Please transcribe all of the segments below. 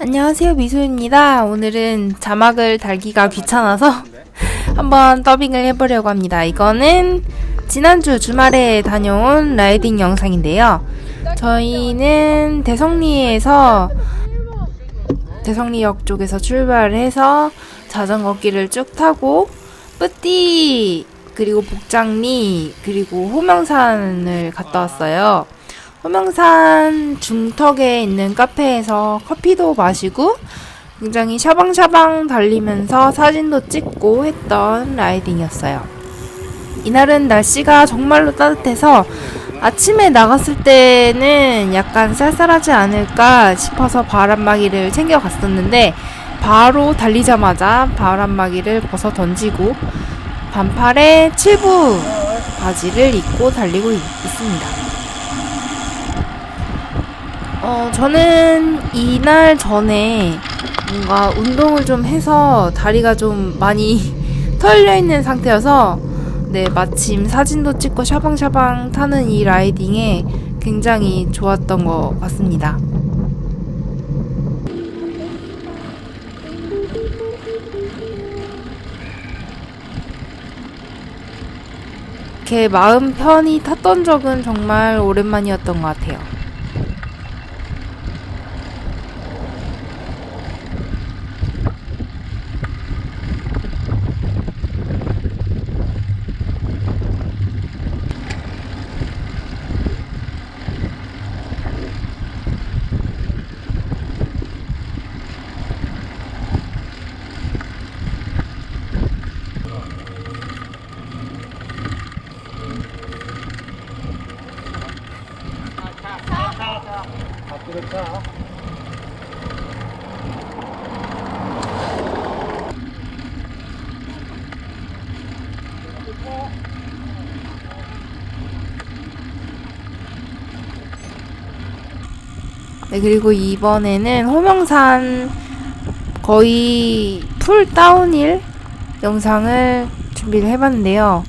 안녕하세요 미소입니다. 오늘은 자막을 달기가 귀찮아서 한번 더빙을 해보려고 합니다. 이거는 지난주 주말에 다녀온 라이딩 영상인데요. 저희는 대성리에서 대성리역 쪽에서 출발해서 자전거 길을 쭉 타고 뿌띠 그리고 복장리 그리고 호명산을 갔다 왔어요. 호명산 중턱에 있는 카페에서 커피도 마시고 굉장히 샤방샤방 달리면서 사진도 찍고 했던 라이딩이었어요. 이날은 날씨가 정말로 따뜻해서 아침에 나갔을 때는 약간 쌀쌀하지 않을까 싶어서 바람막이를 챙겨 갔었는데 바로 달리자마자 바람막이를 벗어 던지고 반팔에 칠부 바지를 입고 달리고 있- 있습니다. 어, 저는 이날 전에 뭔가 운동을 좀 해서 다리가 좀 많이 털려 있는 상태여서 네, 마침 사진도 찍고 샤방샤방 타는 이 라이딩에 굉장히 좋았던 것 같습니다. 이렇게 마음 편히 탔던 적은 정말 오랜만이었던 것 같아요. 네, 그리고 이번에는 호명산 거의 풀 다운힐 영상을 준비를 해봤는데요.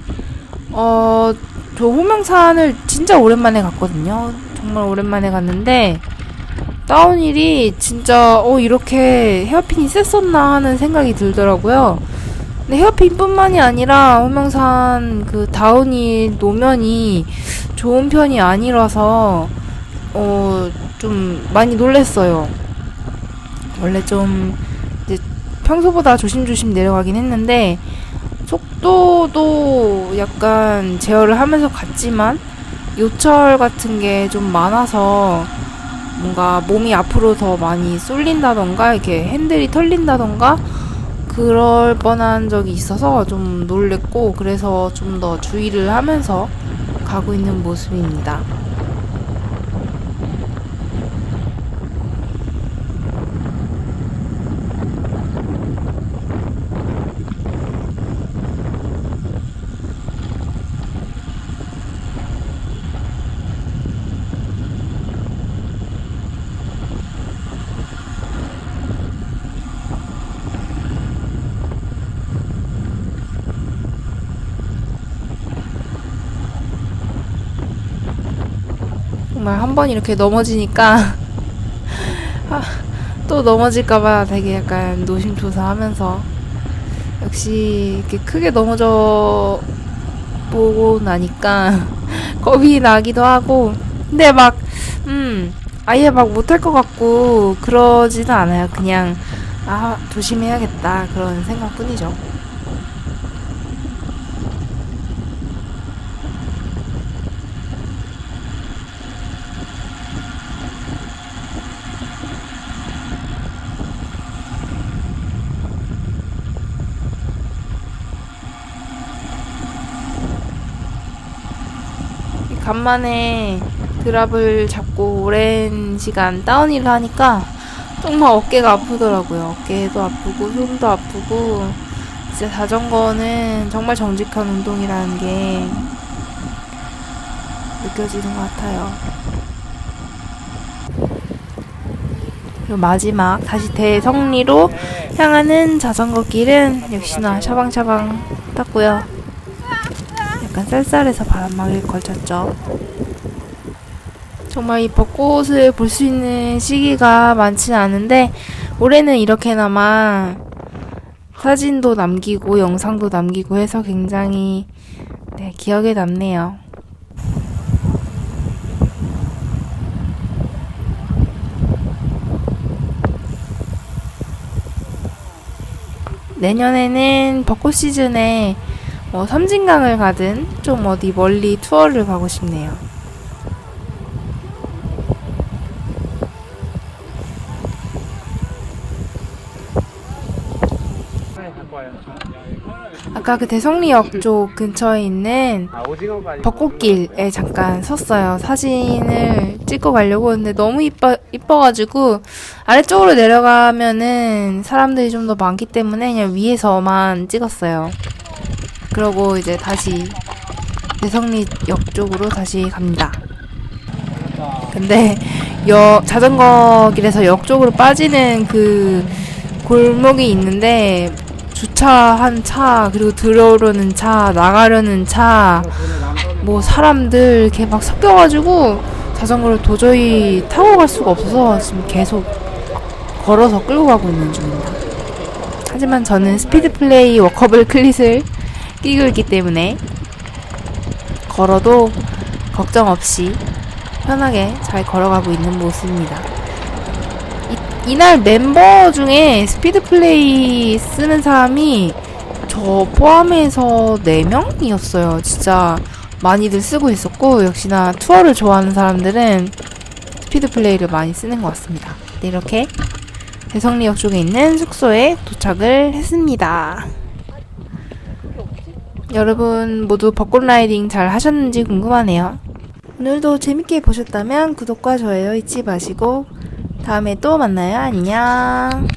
어, 저 호명산을 진짜 오랜만에 갔거든요. 정말 오랜만에 갔는데, 다운힐이 진짜, 어, 이렇게 헤어핀이 셌었나 하는 생각이 들더라고요. 근데 헤어핀 뿐만이 아니라 호명산 그 다운힐 노면이 좋은 편이 아니라서, 어, 좀 많이 놀랬어요. 원래 좀 이제 평소보다 조심조심 내려가긴 했는데 속도도 약간 제어를 하면서 갔지만 요철 같은 게 좀 많아서 뭔가 몸이 앞으로 더 많이 쏠린다던가 이렇게 핸들이 털린다던가 그럴 뻔한 적이 있어서 좀 놀랬고 그래서 좀 더 주의를 하면서 가고 있는 모습입니다. 정말 한 번 이렇게 넘어지니까 아, 또 넘어질까봐 되게 약간 노심초사하면서 역시 이렇게 크게 넘어져 보고 나니까 겁이 나기도 하고 근데 막 음, 아예 막 못할 것 같고 그러지는 않아요. 그냥 아 조심해야겠다 그런 생각뿐이죠. 간만에 드랍을 잡고 오랜 시간 다운힐을 하니까 정말 어깨가 아프더라고요. 어깨도 아프고 손도 아프고 진짜 자전거는 정말 정직한 운동이라는 게 느껴지는 것 같아요. 그리고 마지막 다시 대성리로 향하는 자전거 길은 역시나 샤방샤방 탔고요. 약간 쌀쌀해서 바람막이를 걸쳤죠. 정말 이 벚꽃을 볼 수 있는 시기가 많지는 않은데 올해는 이렇게나마 사진도 남기고 영상도 남기고 해서 굉장히 네, 기억에 남네요. 내년에는 벚꽃 시즌에 뭐 섬진강을 가든 좀 어디 멀리 투어를 가고 싶네요. 아까 그 대성리역 쪽 근처에 있는 벚꽃길에 잠깐 섰어요. 사진을 찍고 가려고 근데 너무 이뻐 이뻐가지고 아래쪽으로 내려가면은 사람들이 좀 더 많기 때문에 그냥 위에서만 찍었어요. 그러고 이제 다시 대성리역 쪽으로 다시 갑니다. 근데 역 자전거 길에서 역 쪽으로 빠지는 그 골목이 있는데 주차한 차 그리고 들어오려는 차 나가려는 차 뭐 사람들 이렇게 막 섞여가지고 자전거를 도저히 타고 갈 수가 없어서 지금 계속 걸어서 끌고 가고 있는 중입니다. 하지만 저는 스피드 플레이 워커블 클릿을 끼고 있기 때문에 걸어도 걱정 없이 편하게 잘 걸어가고 있는 모습입니다. 이, 이날 멤버 중에 스피드 플레이 쓰는 사람이 저 포함해서 4명이었어요. 진짜 많이들 쓰고 있었고, 역시나 투어를 좋아하는 사람들은 스피드 플레이를 많이 쓰는 것 같습니다. 네, 이렇게 대성리역 쪽에 있는 숙소에 도착을 했습니다. 여러분 모두 벚꽃 라이딩 잘 하셨는지 궁금하네요. 오늘도 재밌게 보셨다면 구독과 좋아요 잊지 마시고 다음에 또 만나요. 안녕.